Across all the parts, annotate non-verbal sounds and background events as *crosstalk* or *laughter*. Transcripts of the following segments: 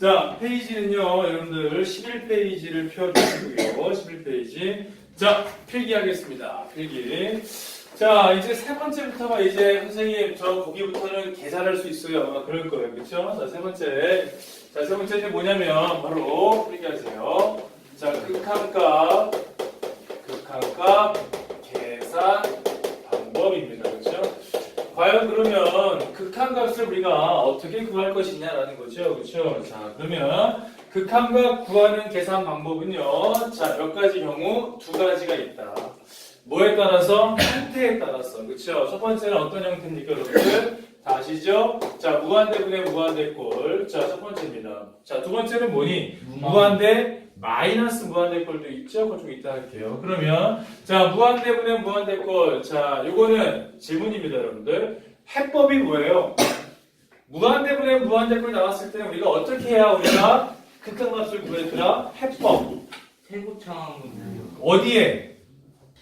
자, 페이지는요, 여러분들 11페이지를 펴주시고요. 11페이지. 자, 필기하겠습니다. 필기. 자, 이제 세 번째부터가 이제 선생님, 저 거기부터는 계산할 수 있어요. 아마 그럴 거예요. 그쵸? 자, 세 번째. 자, 세 번째는 뭐냐면, 바로 필기하세요. 자, 극한값, 극한값 계산 방법입니다. 그렇죠? 과연 그러면 극한값을 우리가 어떻게 구할 것이냐라는 거죠. 그렇죠? 자, 그러면 극한값 구하는 계산 방법은요. 자, 몇 가지 경우 두 가지가 있다. 뭐에 따라서? 형태에 따라서. 그렇죠? 첫 번째는 어떤 형태입니까, 여러분들? 다 아시죠? 자, 무한대분의 무한대꼴. 자, 첫 번째입니다. 자, 두 번째는 뭐니? 무한대 마이너스 무한대꼴도 있죠? 좀 이따 할게요. 그러면 자, 무한대분의 무한대꼴. 자, 요거는 질문입니다, 여러분들. 해법이 뭐예요? 무한대분의 무한대꼴 나왔을 때는 우리가 어떻게 해야 우리가 극한값을 구했더라? 해법. 세고창은 어디에?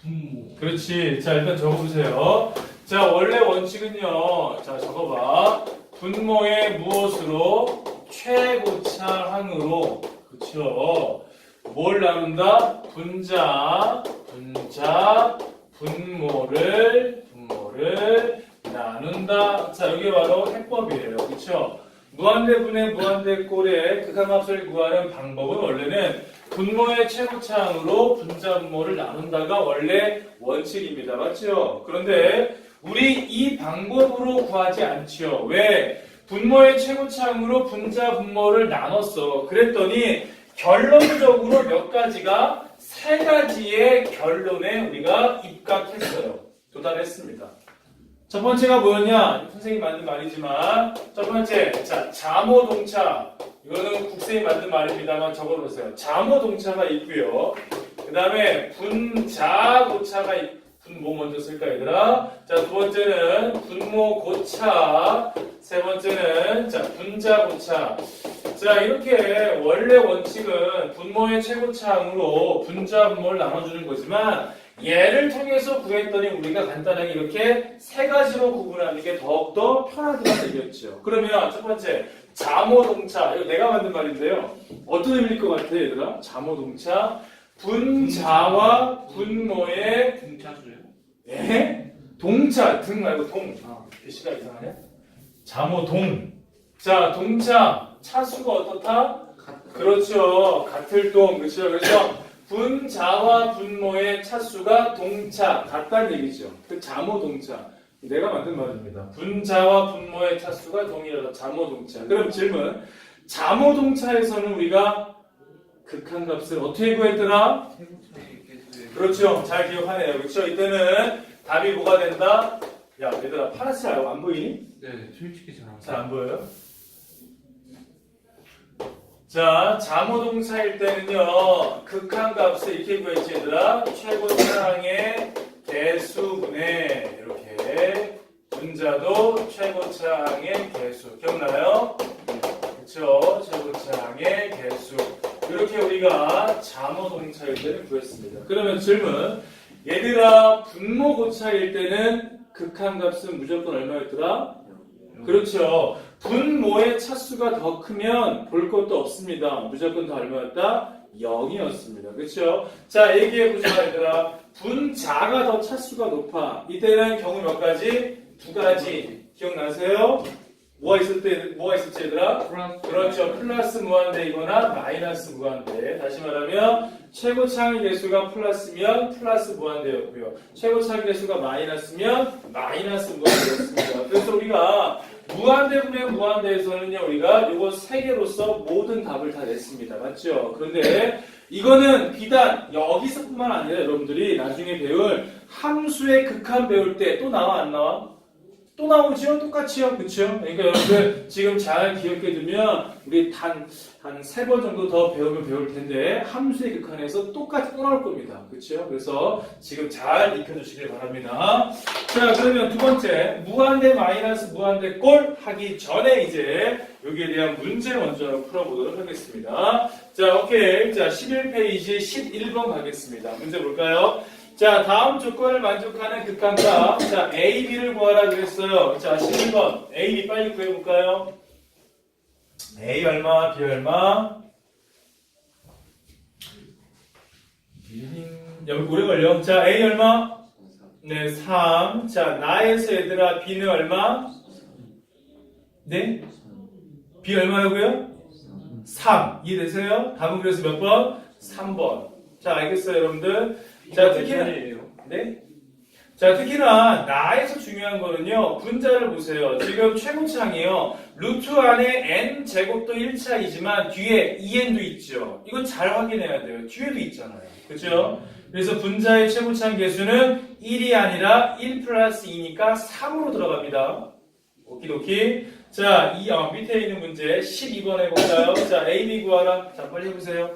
분모 그렇지. 자, 일단 적어보세요. 자, 원래 원칙은요. 자, 적어봐. 분모의 무엇으로? 최고차항으로. 그쵸. 뭘 나눈다? 분자, 분자, 분모를, 분모를 나눈다. 자, 여기 바로 해법이에요. 그쵸? 무한대분의 무한대꼴의 극한값을 구하는 방법은 원래는 분모의 최고차항으로 분자 분모를 나눈다가 원래 원칙입니다. 맞죠? 그런데 우리 이 방법으로 구하지 않죠. 왜? 분모의 최고차항으로 분자 분모를 나눴어. 그랬더니 결론적으로 몇 가지가 세 가지의 결론에 우리가 입각했어요. 도달했습니다. 첫 번째가 뭐였냐? 선생님 만든 말이지만 첫 번째, 자 자모동차 이거는 국세이 만든 말입니다만 적어보세요. 자모동차가 있고요. 그 다음에 분자고차가 있. 분모 먼저 쓸까 얘들아? 자 두 번째는 분모 고차, 세 번째는 자 분자 고차. 자 이렇게 원래 원칙은 분모의 최고차항으로 분자 분모를 나눠주는 거지만 얘를 통해서 구했더니 우리가 간단하게 이렇게 세 가지로 구분하는 게 더욱더 편하게 생겼죠. 그러면 첫 번째 자모동차 이거 내가 만든 말인데요. 어떤 의미일 것 같아 얘들아? 자모동차 분자와 분모의? 예? 동차 등 말고 동아 글씨가 이상하네. 자모 동 자 동차 차수가 어떻다? 그렇죠. 같을 동. 그렇죠. 그래서 분자와 분모의 차수가 동차 같다는 얘기죠. 그 자모 동차. 내가 만든 말입니다. 분자와 분모의 차수가 동일하다. 자모 동차. 그럼 질문. 자모 동차에서는 우리가 극한값을 어떻게 구했더라? 그렇죠. 잘 기억하네요. 그렇죠. 이때는 답이 뭐가 된다? 야, 얘들아, 파란색 알고 안 보이니? 네 솔직히 잘안 잘안 보여요? 자, 자모동차일 때는요, 극한 값을 이렇게 구했지, 얘들아. 최고 차항의 개수분의, 이렇게. 분자도 최고 차항의 개수. 기억나요? 그쵸? 최고 차항의 개수. 이렇게 우리가 자모 동차일 때는 구했습니다. 그러면 질문. 얘들아, 분모 고차일 때는 극한값은 무조건 얼마였더라? 그렇죠. 분모의 차수가 더 크면 볼 것도 없습니다. 무조건 다 얼마였다? 0이었습니다. 그렇죠? 자, 얘기해 보자 얘들아. 분자가 더 차수가 높아. 이때는 경우 몇 가지? 두 가지. 기억나세요? 뭐가 있을 때 뭐가 있을지 얘들아? 플러스 그렇죠. 플러스 무한대이거나 마이너스 무한대. 다시 말하면 최고 창의 개수가 플러스면 플러스 무한대였고요. 최고 창의 개수가 마이너스면 마이너스 무한대였습니다. 그래서 우리가 무한대분의 무한대에서는요, 우리가 요거 세 개로서 모든 답을 다 냈습니다. 맞죠? 그런데 이거는 비단 여기서뿐만 아니라 여러분들이 나중에 배울 함수의 극한 배울 때 또 나와 안 나와? 또 나오죠? 똑같이요. 그쵸? 그러니까 여러분들 지금 잘 기억해 두면 우리 단, 한 세 번 정도 더 배우면 배울 텐데 함수의 극한에서 똑같이 또 나올 겁니다. 그쵸? 그래서 지금 잘 익혀주시길 바랍니다. 자, 그러면 두 번째, 무한대 마이너스 무한대 꼴 하기 전에 이제 여기에 대한 문제 먼저 풀어보도록 하겠습니다. 자, 오케이. 자, 11페이지 11번 가겠습니다. 문제 볼까요? 자, 다음 조건을 만족하는 극한값. 자, A, B를 구하라 그랬어요. 자, 11번. A, B 빨리 구해볼까요? A 얼마, B 얼마? 여기 오래 걸려. 자, A 얼마? 네, 3. 자, 나에서 얘들아, B는 얼마? 네? B 얼마라고요? 3. 이해되세요? 답은 그래서 몇 번? 3번. 자, 알겠어요, 여러분들? 자, 특히나, 네? 자, 특히나, 나에서 중요한 거는요, 분자를 보세요. 지금 최고창이요, 루트 안에 n 제곱도 1차이지만 뒤에 2n도 있죠. 이거 잘 확인해야 돼요. 뒤에도 있잖아요. 그죠? 그래서 분자의 최고창 개수는 1이 아니라 1 플러스 2니까 3으로 들어갑니다. 오키도키. 자, 이 어, 밑에 있는 문제 12번 해볼까요? 자, A, B 구하라. 자, 빨리 해보세요.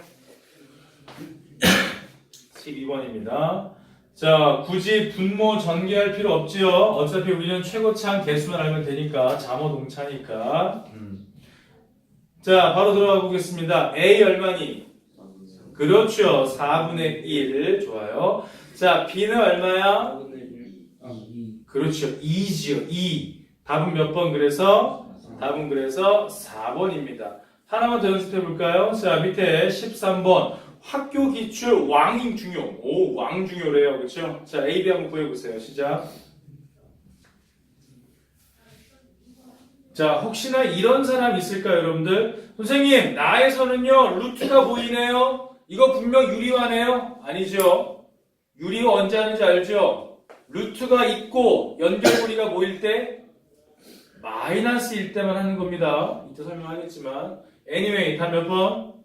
12번입니다. 자, 굳이 분모 전개할 필요 없지요. 어차피 우리는 최고창 개수만 알면 되니까 자모 동차니까. 음. 자, 바로 들어가 보겠습니다. A 얼마니? 그렇죠. 4분의 1. 좋아요. 자, B는 얼마야? 그렇죠. 2지요. 2. 답은 몇 번 그래서? 답은 그래서 4번입니다. 하나만 더 연습해 볼까요? 자, 밑에 13번. 학교 기출 왕인 중요. 오, 왕 중요래요. 그렇죠? 자, A, B 한번 구해 보세요. 시작. 자, 혹시나 이런 사람 있을까요, 여러분들? 선생님, 나에서는요, 루트가 보이네요. 이거 분명 유리화네요. 아니죠. 유리화 언제 하는지 알죠? 루트가 있고 연결고리가 모일 때 마이너스일 때만 하는 겁니다. 이따 설명하겠지만. anyway, 답몇 번?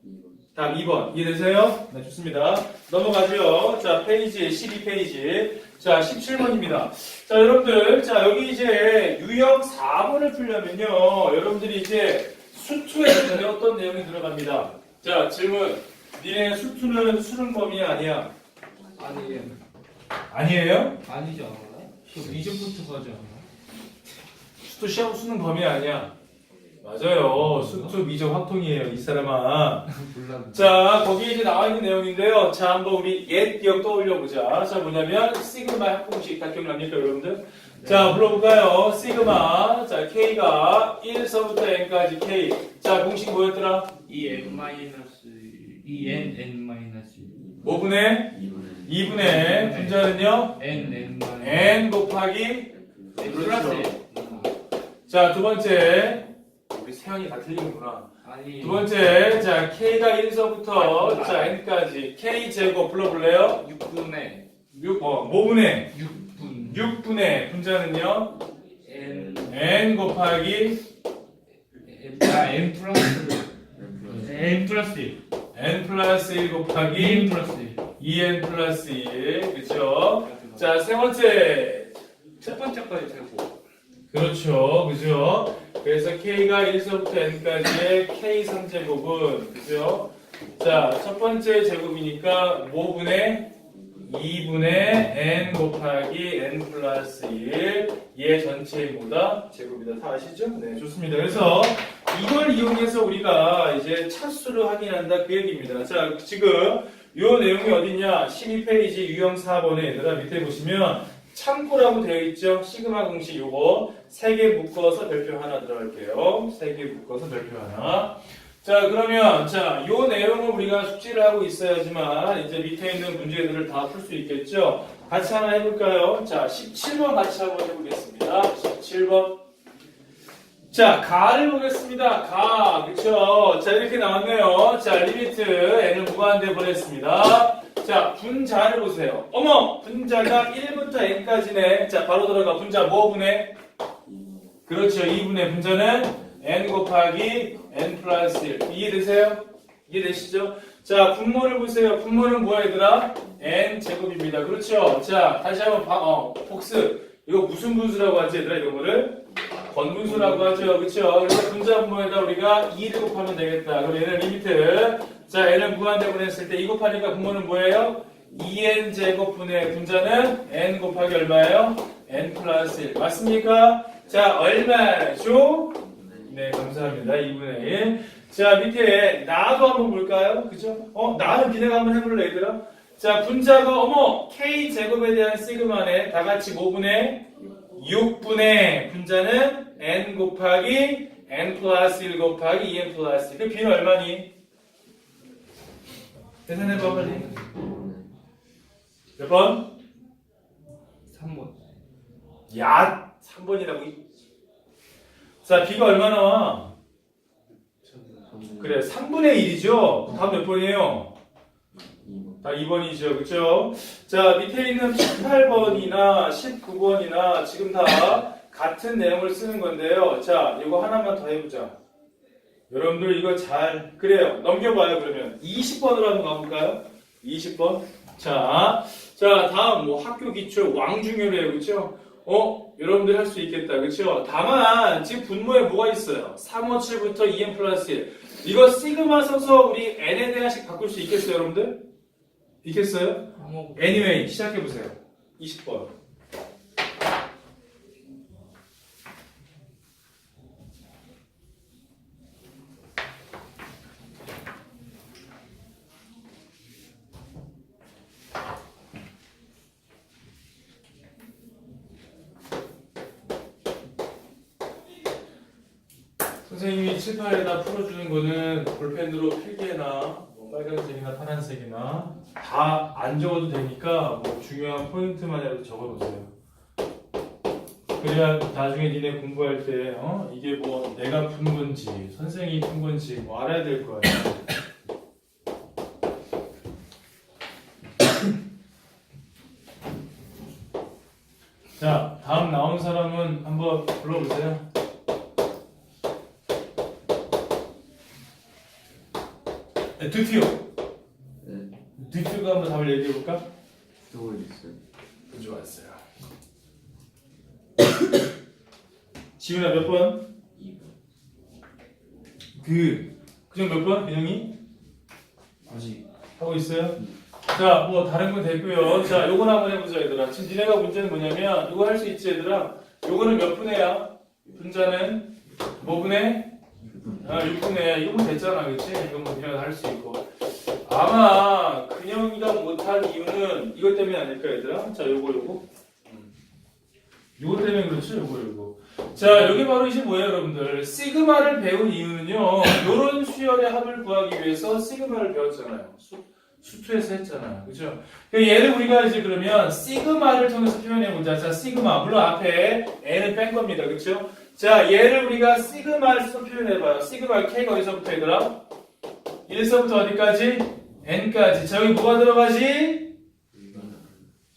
답 2번. 이해되세요? 네, 좋습니다. 넘어가죠. 자, 페이지, 12페이지. 자, 17번입니다. 자, 여러분들. 자, 여기 이제 유형 4번을 풀려면요. 여러분들이 이제 수투에 어떤 내용이 들어갑니다. 자, 질문. 니네 수투는 수능 범위 아니야? 아니에요. 아니에요? 아니죠. 저 이전부터 가죠. 수투 시험 수능 범위 아니야? 맞아요. 수투 미적 확통이에요. 이 사람아. *laughs* 자, 거기 이제 나와 있는 내용인데요. 자, 한번 우리 옛 기억 떠올려 보자. 자, 뭐냐면 시그마 합공식 다 기억납니까, 여러분들? 자, 불러볼까요? 시그마. 자, K가 1서부터 N까지 K. 자, 공식 뭐였더라? E n 마이너스 E n n 마이너스 뭐분의? 2분의 분자는요? n n 마이너스 N 곱하기 n 그렇죠. 플러스 자, 두 번째. 우리 세연이 다 틀리는구나. 아니 두 번째. 자, K가 1서부터 자, N까지 K 제곱 불러볼래요? 6분의 6, 어, 뭐분의? 6분 6분의 분자는요? n n 곱하기 아 n 플러스 n 플러스 1 n 플러스 1 곱하기 n 플러스 1 2n 플러스 1 그죠? 자, 세 번째 첫 번째까지 되고 그렇죠 그죠? 그래서 k가 1서부터 n까지의 k 3제곱은 그죠? 자, 첫 번째 제곱이니까 5분의 2분의 n 곱하기 n 플러스 1 얘 전체의 뭐다? 제곱이다. 다 아시죠? 네, 좋습니다. 그래서 이걸 이용해서 우리가 이제 차수를 확인한다 그 얘기입니다. 자, 지금 요 내용이 어딨냐? 12페이지 유형 4번에 얘들아 밑에 보시면 참고라고 되어 있죠? 시그마 공식 요거 세 개 묶어서 별표 하나 들어갈게요. 세 개 묶어서 별표 하나. 자, 그러면 자, 요 내용을 우리가 숙지를 하고 있어야지만 이제 밑에 있는 문제들을 다 풀 수 있겠죠? 같이 하나 해볼까요? 자, 17번 같이 한번 해보겠습니다. 17번. 자, 가를 보겠습니다. 가, 그쵸? 자, 이렇게 나왔네요. 자, 리미트 n을 무한대 보냈습니다. 자, 분자를 보세요. 어머! 분자가 1부터 n까지네. 자, 바로 들어가. 분자 뭐 분해? 그렇죠. 2분의 분자는 n 곱하기 n 플러스 1. 이해되세요? 이해되시죠? 자, 분모를 보세요. 분모는 뭐야, 얘들아? n 제곱입니다. 그렇죠? 자, 다시 한번 봐, 어, 복습. 이거 무슨 분수라고 하지, 얘들아, 이런 거를? 건분수라고 하죠. 그렇죠? 그래서 분자 분모에다 우리가 2를 곱하면 되겠다. 그럼 얘는 리미트. 자, n을 무한대 보냈을 때 2 곱하니까 분모는 뭐예요? 2n 제곱분의 분자는 n 곱하기 얼마예요? n 플러스 1. 맞습니까? 자, 얼마죠? 네, 감사합니다. 2분의 1. 자, 밑에 나도 한번 볼까요? 그죠? 어, 나는 니네가 한번 해볼래, 얘들아? 자, 분자가, 어머, k 제곱에 대한 시그마네. 다 같이 5분의 6분의 분자는 n 곱하기 n 플러스 1 곱하기 2n 플러스 1. 그 b는 얼마니? 계산해봐 빨리. 몇 번? 3번. 야 3번이라고. 자 b가 얼마 나와? 그래 3분의 1이죠. 다음 몇 번이에요? 다 2번이죠. 그쵸? 자, 밑에 있는 18번이나 19번이나 지금 다 같은 내용을 쓰는 건데요. 자, 이거 하나만 더 해보자. 여러분들 이거 잘, 그래요. 넘겨봐요, 그러면. 20번으로 한번 가볼까요? 20번. 자, 자, 다음 뭐 학교 기출 왕중요래요. 그쵸? 어? 여러분들 할 수 있겠다. 그쵸? 다만, 지금 분모에 뭐가 있어요? 357부터 2n 플러스 1. 이거 시그마 써서 우리 n에 대한씩 바꿀 수 있겠어요, 여러분들? 한번 anyway 시작해 보세요. 20번. 선생님이 칠판에다 풀어주는 거는 볼펜으로 필기나 뭐 빨간색이나 파란색이나 다 안 적어도 되니까 뭐 중요한 포인트만이라도 적어놓으세요. 그래야 나중에 니네 공부할 때 어? 이게 뭐 내가 푼 건지 선생님이 푼 건지 뭐 알아야 될. 자 다음 나온 사람은 한번 불러보세요. 네, 드티오. 드티오가 한번 답을 얘기해 볼까? 좋았어요. 지훈아 몇 번? 그 그중 몇 번? 민영이 아직 하고 있어요? 자, 뭐 다른 건 됐고요. 자, 요건 한번 해보자 얘들아. 지금 니네가 문제는 뭐냐면 이거 할 수 있지 얘들아. 요거는 몇 분해야? 분자는 뭐 분해? 아, 6분해. 이거 뭐 됐잖아, 그치? 이건 뭐 그냥 할 수 있고. 아마 근영이가 못한 이유는 이것 때문에 아닐까 얘들아? 자, 요거 요거. 음. 요거 때문에 그렇죠, 요거 요거. 자, 여기 바로 이제 뭐예요, 여러분들? 시그마를 배운 이유는요. 요런 수열의 합을 구하기 위해서 시그마를 배웠잖아요. 수, 수투에서 했잖아요. 그죠? 그러니까 얘를 우리가 이제 그러면 시그마를 통해서 표현해 보자. 자, 시그마. 물론 앞에 n을 뺀 겁니다. 그쵸? 자, 얘를 우리가 시그마를 써서 표현해 봐요. 시그마 K가 어디서부터 얘들아? 1서부터 어디까지? n까지. 자, 여기 뭐가 들어가지?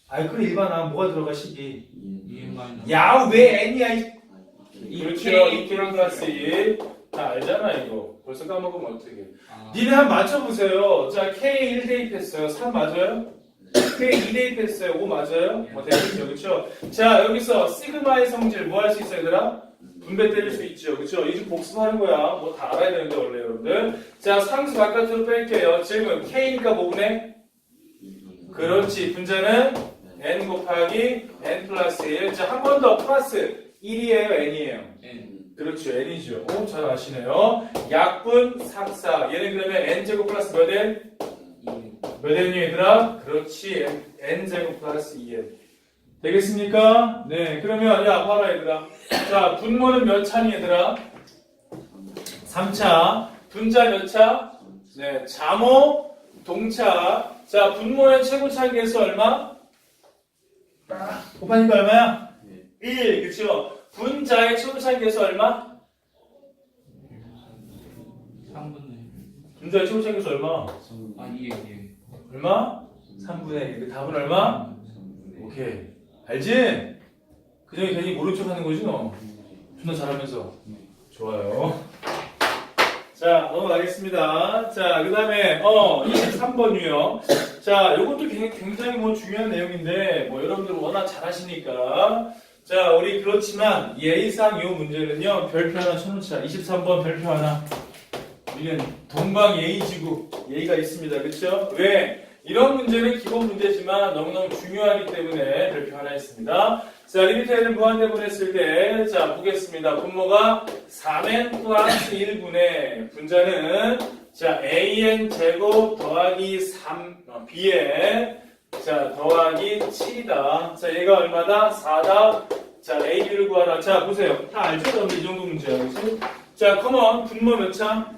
아이, 그래, 일반아. 뭐가 들어가, 식이? 2n 마이너스 야, 왜 n이야, 이이 그렇죠. K 2K 플러스 1. 다 알잖아, 이거. 벌써 까먹으면 어떡해. 아, 니네 한번 맞춰보세요. 자, K 1 대입했어요. 3 맞아요? K 2 대입했어요. 5 맞아요? 뭐 되겠죠, 그쵸? 자, 여기서 시그마의 성질 뭐 할 수 있어요, 얘들아? 분배 때릴 수 있죠, 그쵸? 이제 복습하는 거야. 뭐 다 알아야 되는데, 원래 여러분들. 자, 상수 바깥으로 뺄게요. 질문. K니까 뭐 분해? 그렇지. 분자는 n 곱하기 n 플러스 1. 자, 한 번 더 플러스 1이에요, n이에요? n 그렇죠, n이죠. 오, 잘 아시네요. 약분 3, 4. 얘는 그러면 n제곱 플러스 몇 n? 2n 몇 n이 얘들아? 그렇지, n, n제곱 플러스 2n. 되겠습니까? 네, 그러면, 야, 봐라, 얘들아. 자, 분모는 몇 차니, 얘들아? 3차. 분자 몇 차? 네, 자모, 동차. 자, 분모의 최고 차 계수 얼마? 곱하니까 얼마야? 1, 그쵸? 분자의 계수 얼마? 3분의 분자의 계수 얼마? 아 2n 2n 얼마? 3분의 1. 그 답은 얼마? 오케이. 알지? 그냥 괜히 모른 척 하는 거지, 너. 존나 잘하면서. 좋아요. 자, 넘어가겠습니다. 자, 그 다음에, 어, 23번 유형. 자, 요것도 굉장히 뭐 중요한 내용인데, 뭐 여러분들 워낙 잘하시니까. 자, 우리 그렇지만 예의상 요 문제는요, 별표 하나 쳐놓자. 23번 별표 하나. 우리는 동방 예의지구 예의가 있습니다. 그렇죠? 왜? 이런 문제는 기본 문제지만 너무너무 중요하기 때문에 별표 하나 있습니다. 자, 리미트에는 무한대분 했을 때, 자, 보겠습니다. 분모가 3n 플러스 1분의 분자는, 자, an 제곱 더하기 3, 어, bn, 자, 더하기 7이다. 자, 얘가 얼마다? 4다. 자, AB를 구하라. 자, 보세요. 다 알죠? 여러분 이 정도 문제야. 그치? 자, 컴온. 분모 몇 차?